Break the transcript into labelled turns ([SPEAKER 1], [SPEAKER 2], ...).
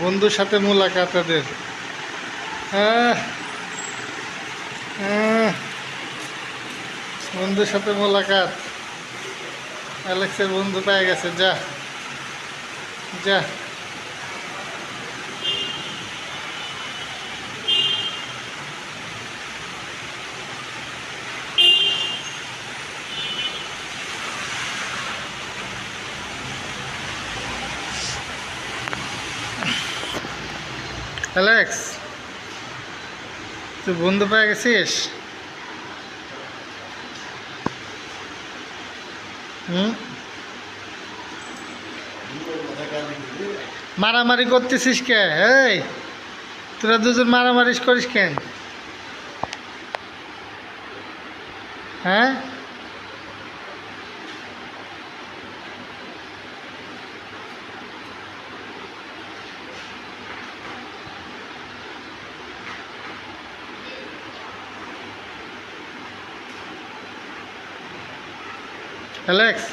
[SPEAKER 1] বন্ধুর সাথে মোলাকাত তাদের বন্ধুর সাথে মোলাকাত। অ্যালেক্সের বন্ধু পেয়ে গেছে যা যা। অ্যালেক্স তুই বন্ধু পেয়ে গেছিস? হুম? মারামারি করতেছিস কে? এই, তোরা দুজন মারামারি করিস কেন? হ্যাঁ? অ্যালেক্স